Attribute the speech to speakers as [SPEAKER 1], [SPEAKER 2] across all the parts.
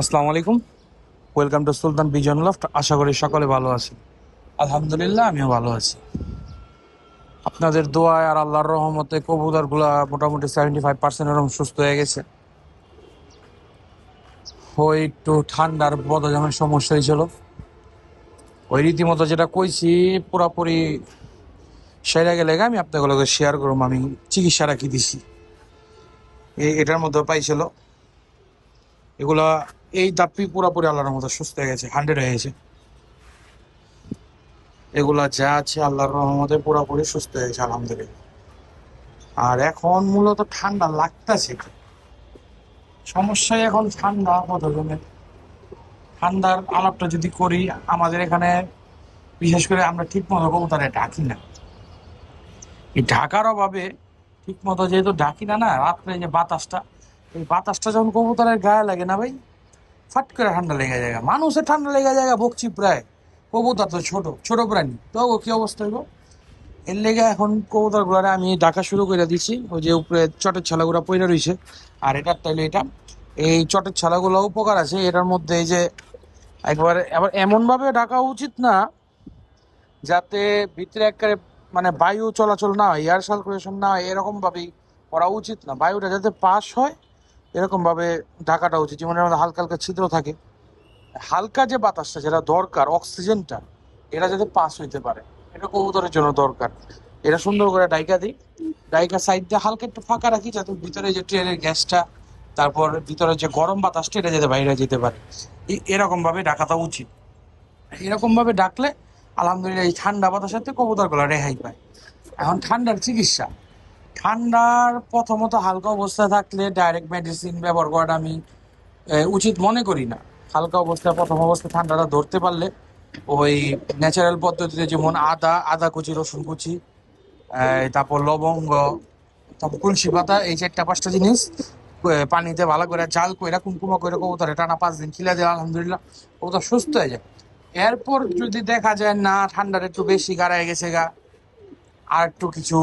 [SPEAKER 1] আসসালামু আলাইকুম। Welcome to Sultan Bijon loft. আশা করি সকলে ভালো আছেন। আলহামদুলিল্লাহ, আমিও ভালো আছি। আপনাদের দোয়ায় আর আল্লাহর রহমতে কবুতরগুলা মোটামুটি সেভেন্টি ফাইভ পার্সেন্ট এরকম সুস্থ হয়ে গেছে। ওই একটু ঠান্ডার বদজমের সমস্যা হয়েছিল, ওই রীতিমতো যেটা কইছি, পুরাপুরি সেরা গেলে আমি আপনাগুলোকে শেয়ার করব আমি চিকিৎসাটা কি দিছি। এটার মধ্যে পাইছিল। এগুলা এই দাপ্পি পুরোপুরি আল্লাহর মতো সুস্থ হয়ে গেছে হান্ড্রেড হয়ে গেছে। এগুলা যা আছে আল্লাহর রহমতে পুরোপুরি সুস্থ হয়ে গেছে, আলহামদুলিল্লাহ। আর এখন মূলত ঠান্ডা লাগতেছে সমস্যা এখন ঠান্ডা, কতজনের? ঠান্ডার আলাপটা যদি করি, আমাদের এখানে বিশেষ করে আমরা ঠিক মতো কবুতরে ডাকি না। এই ঢাকার অভাবে ঠিক মতো যেহেতু ডাকি না না, রাত্রে যে বাতাসটা, এই বাতাসটা যখন কবুতরের গায়ে লাগে না ভাই ফাট করে ঠান্ডা লেগে যায় মানুষের ঠান্ডা লেগে যায় বকছি প্রায়। কবুতর তো ছোট ছোট প্রাণী। তো কি অবস্থা হইব এর লেগে এখন কবুতর গুলারে আমি ডাকা শুরু করে দিছি। ওই যে উপরে চটের ছালাগুলা পইরা রয়েছে আর এটার তাইলে এটা, এই চটের ছালাগুলো উপকার আছে। এটার মধ্যে এই যে একবারে আবার এমন ভাবে ডাকা উচিত না, যাতে ভিতরে একেবারে মানে বায়ু চলাচল না হয় এয়ার সার্কুলেশন না হয় এরকম ভাবেই করা উচিত না। বায়ুটা যাতে পাস হয় এরকম ভাবে ঢাকাটা উচিত। যেমন মধ্যে হালকা হালকা ছিদ্র থাকে। হালকা যে বাতাসটা, যেটা দরকার, অক্সিজেনটা, এটা যাতে পাস হইতে পারে। এটা কবুতরের জন্য দরকার। এটা সুন্দর করে ডাইকা দিই। ডাইকা সাইড দিয়ে হালকা একটু ফাঁকা রাখি যাতে ভিতরে যে ট্রেনের গ্যাসটা, তারপর ভিতরে যে গরম বাতাসটা, এটা যাতে বাইরে যেতে পারে। এই- এরকম ভাবে ডাকাটা উচিত। এরকম ভাবে ডাকলে, আলহামদুলিল্লাহ এই ঠান্ডা বাতাসের থেকে কবুতরগুলো রেহাই পায়। এখন ঠান্ডার চিকিৎসা। ঠান্ডার প্রথমত হালকা অবস্থায় থাকলে ডাইরেক্ট মেডিসিন ব্যবহার করাটা আমি উচিত মনে করি না। হালকা অবস্থায় প্রথম অবস্থায় ঠান্ডাটা ধরতে পারলে ওই ন্যাচারাল পদ্ধতিতে যেমন আদা আদা কুচি, রসুন কুচি তারপর লবঙ্গ, তারপর তুলসী পাতা, এই চারটা পাঁচটা জিনিস পানিতে ভালো করে জাল কইরা, কুমকুমা করে কবুতরে টানা পাঁচ দিন খিলা দেওয়া, আলহামদুলিল্লাহ, কবুতর সুস্থ হয়ে যায়। এরপর যদি দেখা যায় না, ঠান্ডার একটু বেশি গাড়ায় গেছে গা, আর একটু কিছু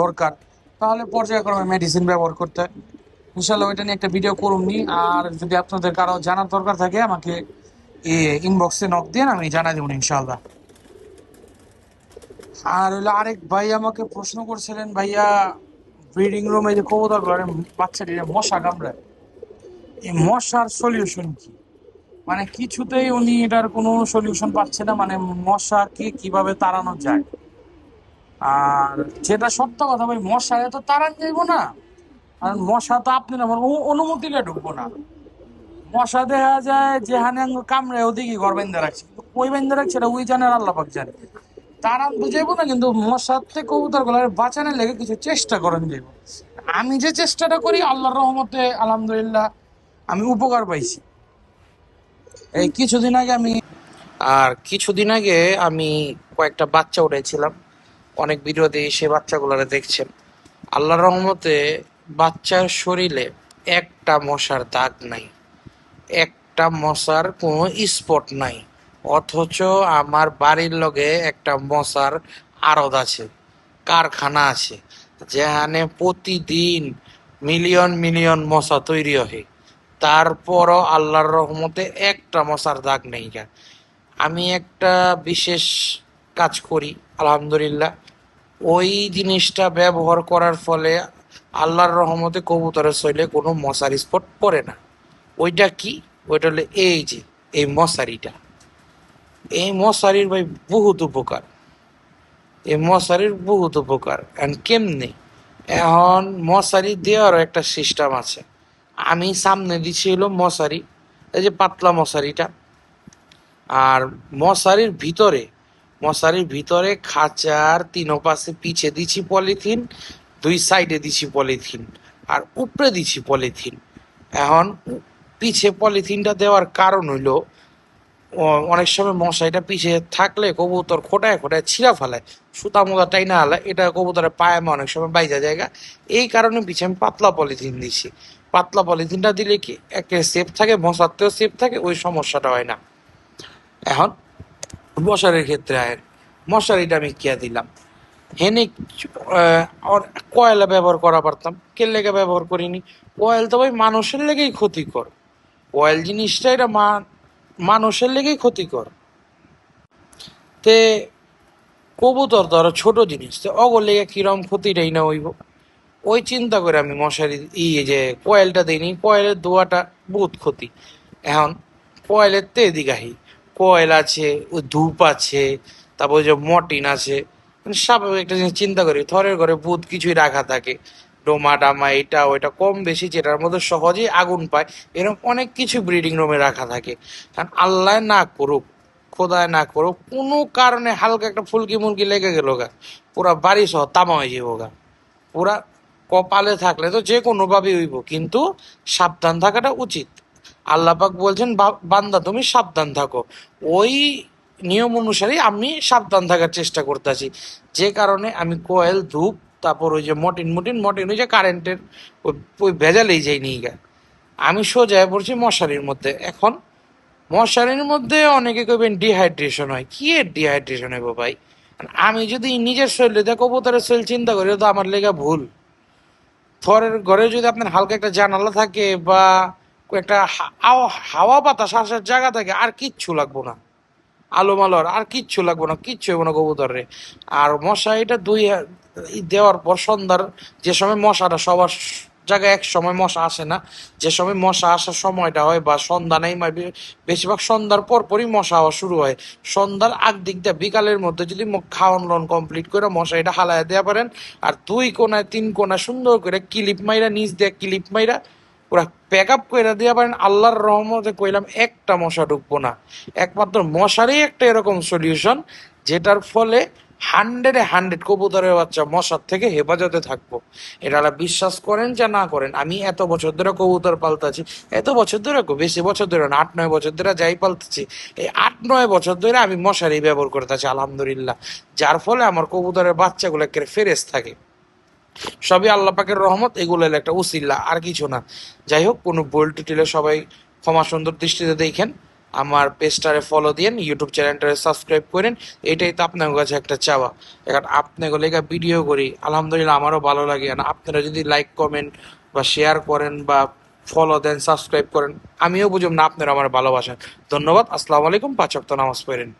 [SPEAKER 1] দরকার তাহলে পর্যায়ক্রমে মেডিসিন ব্যবহার করতে হয়। ইনশাল্লাহ ওইটা নিয়ে একটা ভিডিও করুন নি, আর যদি আপনাদের কারও জানার দরকার থাকে, আমাকে ইনবক্সে নক দিয়ে আমি জানাই দেবো ইনশাল্লাহ আর হলো আরেক ভাই আমাকে প্রশ্ন করছিলেন, ভাইয়া ব্রিডিং রুমে যে কবুতর ঘরে বাচ্চাটির মশা কামড়ায় এই মশার সলিউশন কি? মানে কিছুতেই উনি এটার কোনো সলিউশন পাচ্ছে না মানে মশাকে কীভাবে তাড়ানো যায়। আর যেটা সত্য কথা ভাই মশা এত তাড়ান যাইব না। কারণ মশা তো আপনি না, আমার অনুমতি নিয়ে ঢুকবো না। মশা দেখা যায় যেখানে কামড়ে ওদিকে ঘর বেঁধে রাখছে। কই বেঁধে রাখছে ওই জানে আল্লাহ পাক জানে। তারা বুঝাইবো না, কিন্তু মশার থেকে কবুতরগুলার বাঁচানোর লেগে কিছু চেষ্টা করেন যাইব। আমি যে চেষ্টাটা করি, আল্লাহর রহমতে, আলহামদুলিল্লাহ, আমি উপকার পাইছি। এই কিছুদিন আগে আমি
[SPEAKER 2] আর কিছুদিন আগে আমি কয়েকটা বাচ্চা উঠেছিলাম অনেক বিরোধী সে বাচ্চাগুলোরে দেখছেন আল্লাহর রহমতে বাচ্চার শরীরে একটা মশার দাগ নাই। একটা মশার কোনো স্পট নাই। অথচ আমার বাড়ির লগে একটা মশার আড়ত আছে, কারখানা আছে, যেখানে প্রতিদিন মিলিয়ন মিলিয়ন মশা তৈরি হয়। তারপরও আল্লাহর রহমতে একটা মশার দাগ নেই আমি একটা বিশেষ কাজ করি, আলহামদুলিল্লাহ। ওই জিনিসটা ব্যবহার করার ফলে আল্লাহর রহমতে কবুতরের শৈলে কোনো মশার স্পট পড়ে না। ওইটা কি? ওইটা হলো এই যে, এই মশারিটা। এই মশারির ভাই বহুত উপকার। এই মশারির বহুত উপকার। এখন কেমনি? এখন মশারি দেওয়ারও একটা সিস্টেম আছে। আমি সামনে দিছি হলো মশারি, এই যে পাতলা মশারিটা। আর মশারির ভিতরে মশারির ভিতরে খাঁচার তিন পাশে পিছে দিছি পলিথিন, দুই সাইডে দিছি পলিথিন আর উপরে দিছি পলিথিন। এখন পিছে পলিথিনটা দেওয়ার কারণ হইল অনেক সময় মশারিটা পিছে থাকলে কবুতর খোটায় খোটায় ছিঁড়া ফেলায়, সুতা মোদা টাইনা হালে এটা কবুতরের পায়ে মা অনেক সময় বাইজা জায়গা। এই কারণে পিছে আমি পাতলা পলিথিন দিছি। পাতলা পলিথিনটা দিলে কি একটা সেফ থাকে, মশারতেও সেফ থাকে, ওই সমস্যাটা হয় না। এখন মশারির ক্ষেত্রে আয়ের। মশারিটা আমি কে দিলাম। হেনে কয়লা ব্যবহার করা পারতাম। কে লেগে ব্যবহার করিনি? কয়েল তো ভাই মানুষের লেগেই ক্ষতিকর। কয়েল জিনিসটা এটা মানুষের লেগেই ক্ষতিকর। তে কবুতর ধরো ছোট জিনিস। তো অগর লেগে কিরম ক্ষতিটাই না হইব। ওই চিন্তা করে আমি মশারি, ই যে কয়েলটা দিইনি, কয়েলের দোয়াটা বহুত ক্ষতি। এখন কয়েলের তে দিঘাহি। কয়েল আছে ওই ধূপ আছে, তারপর যে মটিন আছে মানে স্বাভাবিক একটা জিনিস চিন্তা করি। থরের ঘরে ভূত কিছুই রাখা থাকে। ডোমা ডামা এটা ওইটা কম বেশি, যেটার মধ্যে সহজেই আগুন পায়, এরকম অনেক কিছু ব্রিডিং রুমে রাখা থাকে। কারণ আল্লাহ না করুক, খোদায় না করুক, কোনো কারণে হালকা একটা ফুলকি মুলকি লেগে গেল গা। পুরা বাড়ি সহ তামা হয়ে যাব গা। পুরা কপালে থাকলে তো যে কোনো ভাবে হইব, কিন্তু সাবধান থাকাটা উচিত। আল্লাহ পাক বলছেন, "বা- বান্দা, তুমি সাবধান থাকো। ওই নিয়ম অনুসারে আমি সাবধান থাকার চেষ্টা করতেছি। যে কারণে আমি কোয়েল, ধূপ, তারপর ওই যে মটিন মটিন মটিন, ওই যে কারেন্টের ওই ওই ভেজালেই যাই নিয়ে গা আমি সোজায় পড়ছি মশারির মধ্যে। এখন মশারির মধ্যে অনেকে কইবেন ডিহাইড্রেশন হয়। কি এর ডিহাইড্রেশন হইব ভাই? আমি যদি নিজের শরীরে, দেখো কবুতরের শরীর চিন্তা করি তো আমার লেগা ভুল। থরের ঘরে যদি আপনার হালকা একটা জানালা থাকে বা একটা হাওয়া- বাতাস আসার জায়গা থাকে, আর কিচ্ছু লাগবো না। আলো মালোর, আর কিচ্ছু লাগবো না, কিচ্ছু হইব না কবুতরে। আর মশা এটা দুই দেওয়ার পর সন্ধ্যার যে সময় মশাটা সবার জায়গায় এক সময় মশা আসে না, যে সময় মশা আসার সময়টা হয় বা সন্ধ্যা নেই বেশিরভাগ সন্ধ্যার পরপরই মশা হওয়া শুরু হয়। সন্ধ্যার আগ দিক দিয়ে বিকালের মধ্যে যদি খাওয়ান লন কমপ্লিট করে মশা এটা হালায় দেওয়া পারেন, আর দুই কোনায়, তিন কোনায় সুন্দর করে ক্লিপ মাইরা, নিচ দিয়ে ক্লিপ মাইরা পুরা প্যাক আপ করে দেওয়া পারেন, আল্লাহর রহমতে কইলাম, একটা মশা ঢুকবো না। একমাত্র মশারই একটা এরকম সলিউশন যেটার ফলে হান্ড্রেডে হান্ড্রেড কবুতরের বাচ্চা মশার থেকে হেফাজতে থাকব। এটা বিশ্বাস করেন যা না করেন, আমি এত বছর ধরে কবুতর পালতাছি, এত বছর ধরে বেশি বছর ধরে না, আট নয় বছর ধরে যাই পালতেছি, এই আট নয় বছর ধরে আমি মশারি ব্যবহার করতেছি আলহামদুলিল্লাহ। যার ফলে আমার কবুতরের বাচ্চাগুলো একেবারে ফেরেস থাকে। সবই আল্লাহ পাকের রহমত, এগুলো একটা উসিল্লা আর কিছু না। যাই হোক, কোনো ভুল টুটিলে সবাই ক্ষমা সুন্দর দৃষ্টিতে দেখেন। আমার পেজটারে ফলো দিয়েন ইউটিউব চ্যানেলটারে সাবস্ক্রাইব করেন, এটাই তো আপনার কাছে একটা চাওয়া। এখন আপনাকে লেখা ভিডিও করি, আলহামদুলিল্লাহ আমারও ভালো লাগে। আর আপনারা যদি লাইক কমেন্ট বা শেয়ার করেন বা ফলো দেন সাবস্ক্রাইব করেন, আমিও বুঝুম না আপনারা আমার ভালোবাসেন। ধন্যবাদ, আসসালামু আলাইকুম, পাঁচ ওয়াক্ত নামাজ পড়েন।